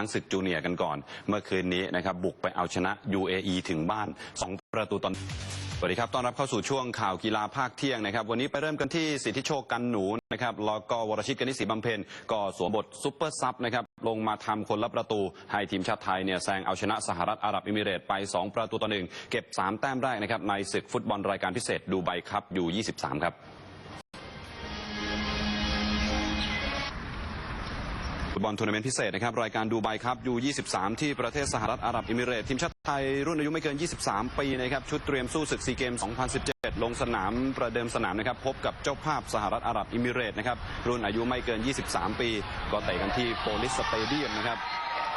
างศึกจูเนียร์กันก่อน เมื่อคืนนี้นะครับบุกไปเอาชนะ UAE ถึงบ้าน 2 ประตูตอนสวัสดีครับต้อนรับเข้าสู่ช่วงข่าวกีฬาภาคเที่ยงนะครับ วันนี้ไปเริ่มกันที่สิทธิโชคกันหนูนะครับแล้วก็วรชิตกนิษฐ์ศรีบำเพ็ญก็สวมบทซุปเปอร์ซับนะครับลงมาทำคนละประตู ให้ทีมชาติไทยเนี่ยแซงเอาชนะสหรัฐอาหรับเอมิเรตไป 2 ประตูต่อหนึ่งเก็บ 3 แต้มแรกนะครับในศึกฟุตบอลรายการพิเศษดูไบครับอยู่ 23 ครับ ฟุตบอลทัวร์นาเมนต์พิเศษนะครับ รายการดูไบครับยู23 ที่ประเทศสหรัฐอาหรับเอมิเรตส์ทีมชาติไทยรุ่นอายุไม่เกิน 23 ปีนะครับ ชุดเตรียมสู้ศึกซีเกม 2017 ลงสนามประเดิมสนามนะครับ พบกับเจ้าภาพสหรัฐอาหรับเอมิเรตส์นะครับ รุ่นอายุไม่เกิน 23 ปี ก็เตะกันที่โปลิสสเตเดียมนะครับ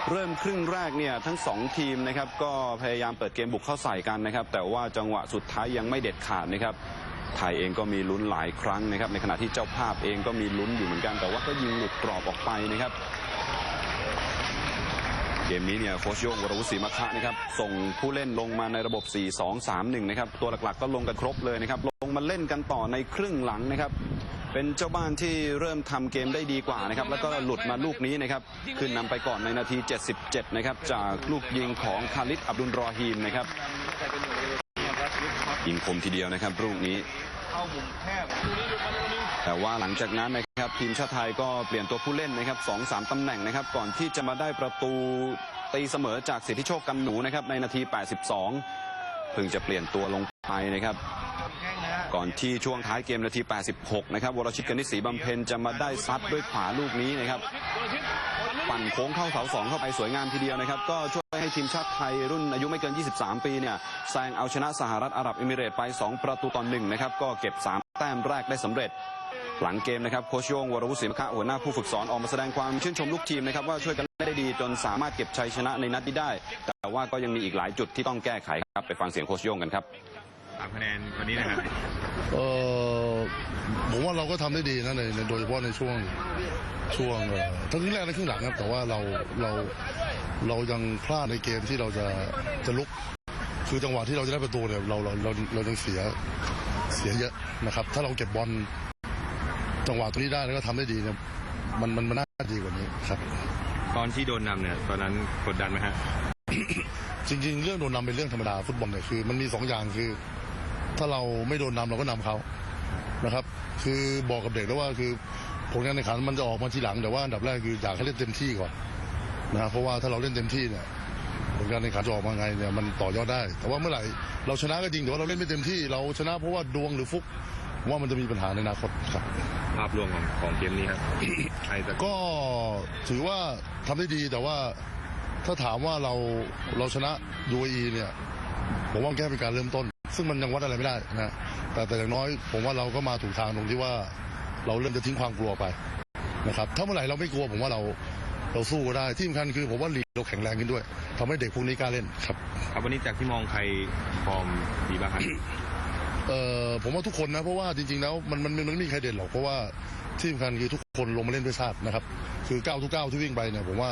เริ่มครึ่งแรกเนี่ยทั้งสองทีมนะครับก็พยายามเปิดเกมบุกเข้าใส่กันนะครับ แต่ว่าจังหวะสุดท้ายยังไม่เด็ดขาดนะครับ ไทยเองก็มีลุ้นหลายครั้งนะครับ ในขณะที่เจ้าภาพเองก็มีลุ้นอยู่เหมือนกัน แต่ว่าก็ยิงหลุดกรอบออกไปนะครับเกมนี้เนี่ยโค้ชโย่งวรวุฒิศรีมะคะนะครับส่งผู้เล่นลงมาในระบบ 4-2-3-1 นะครับตัวหลักๆก็ลงกันครบเลยนะครับลงมาเล่นกันต่อในครึ่งหลังนะครับเป็นเจ้าบ้านที่เริ่มทำเกมได้ดีกว่านะครับแล้วก็หลุดมาลูกนี้นะครับขึ้นนำไปก่อนในนาที 77 นะครับจากลูกยิงของคาริสอับดุลรอฮีมนะครับ ยิงคมทีเดียวนะครับลูกนี้แต่ว่าหลังจากนั้นนะครับทีมชาติไทยก็เปลี่ยนตัวผู้เล่นนะครับสองสามตำแหน่งนะครับ ก่อนที่จะมาได้ประตูตีเสมอจากสิทธิโชคกันหนูนะครับในนาที 82เพิ่งจะเปลี่ยนตัวลงไปนะครับ ก่อนที่ช่วงท้ายเกมนาที 86 นะครับวรชิตกนิษฐ์ศรีบำเพ็ญจะมาได้ซัดด้วยขวาลูกนี้นะครับ ปั่นโค้งเข้าเสาสองเข้าไปสวยงามทีเดียวนะครับ ก็ช่วยให้ทีมชาติไทยรุ่นอายุไม่เกิน 23 ปีเนี่ยแซงเอาชนะสหรัฐอาหรับเอมิเรตส์ไป 2 ประตูต่อหนึ่งนะครับ ก็เก็บ 3 แต้มแรกได้สำเร็จหลังเกมนะครับโคชโยงวรวุฒิศรีมคะหัวหน้าผู้ฝึกสอนออกมาแสดงความชื่นชมลูกทีมนะครับว่าช่วยกันได้ดีจนสามารถเก็บชัยชนะในนัดนี้ได้ แต่ว่าก็ยังมีอีกหลายจุดที่ต้องแก้ไขครับไปฟังเสียงโคชโยงกันครับ สามคะแนนวันนี้นะครับเออผมว่าเราก็ทำได้ดีนะในในโดยเฉพาะในช่วงช่วงเอ่อทั้งครึ่งแรกและครึ่งหลังครับแต่ว่าเราเราเรายังพลาดในเกมที่เราจะจะลุก คือจังหวะที่เราจะได้ประตูเนี่ยเราเราเราเรายังเสียเสียเยอะนะครับ ถ้าเราเก็บบอลจังหวะตรงนี้ได้แล้วก็ทำได้ดีเนี่ยมันมันมันน่าดีกว่านี้ครับ ตอนที่โดนนำเนี่ยตอนนั้นกดดันไหมฮะจริงๆ เรื่องโดนนำเป็นเรื่องธรรมดาฟุตบอลเนี่ยคือมันมีสองอย่างคือ ถ้าเราไม่โดนนำเราก็นำเขานะครับ คือบอกกับเด็กแล้วว่าคือผลการแข่งขันมันจะออกมาทีหลังแต่ว่าอันดับแรกคืออยากให้เล่นเต็มที่ก่อนนะครับเพราะว่าถ้าเราเล่นเต็มที่เนี่ยผลการแข่งขันจะออกมาไงเนี่ยมันต่อยอดได้ แต่ว่าเมื่อไหร่เราชนะก็จริงแต่ว่าเราเล่นไม่เต็มที่ เราชนะเพราะว่าดวงหรือฟุกผมว่ามันจะมีปัญหาในอนาคตครับภาพรวมของของเกมนี้ครับใครจะก็ถือว่าทำได้ดีแต่ว่าถ้าถามว่าเราเราชนะ UAE เนี่ยผมว่าแค่เป็นการเริ่มต้น ซึ่งมันยังวัดอะไรไม่ได้นะแต่แต่อย่างน้อยผมว่าเราก็มาถูกทางตรงที่ว่าเราเริ่มจะทิ้งความกลัวไปนะครับถ้าเมื่อไหร่เราไม่กลัวผมว่าเราเราสู้ก็ได้ที่สำคัญคือผมว่าลีกเราแข็งแรงขึ้นด้วยทำให้เด็กพวกนี้กล้าเล่นครับครับวันนี้จากที่มองใครฟอร์มดีบ้างครับเอ่อผมว่าทุกคนนะเพราะว่าจริงๆแล้วมันมันมันไม่มีใครเด่นหรอกเพราะว่าที่สำคัญคือทุกคนลงมาเล่นด้วยชาตินะครับ คือก้าวทุกก้าวที่วิ่งไปเนี่ยผมว่า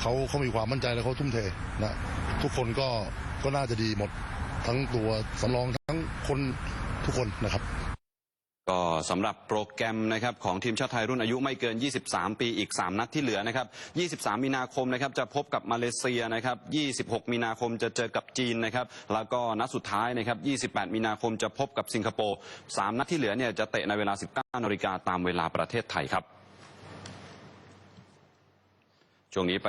เขาเขามีความมั่นใจและเขาทุ่มเทนะทุกคนก็ก็น่าจะดีหมด ทั้งตัวสำรองทั้งคนทุกคนนะครับก็สำหรับโปรแกรมนะครับของทีมชาติไทยรุ่นอายุไม่เกิน 23 ปีอีก 3 นัดที่เหลือนะครับ 23 มีนาคมนะครับจะพบกับมาเลเซียนะครับ 26 มีนาคมจะเจอกับจีนนะครับ แล้วก็นัดสุดท้ายนะครับ 28 มีนาคมจะพบกับสิงคโปร์ 3 นัดที่เหลือเนี่ยจะเตะในเวลา 19นาฬิกาตามเวลาประเทศไทยครับ ช่วงนี้ไป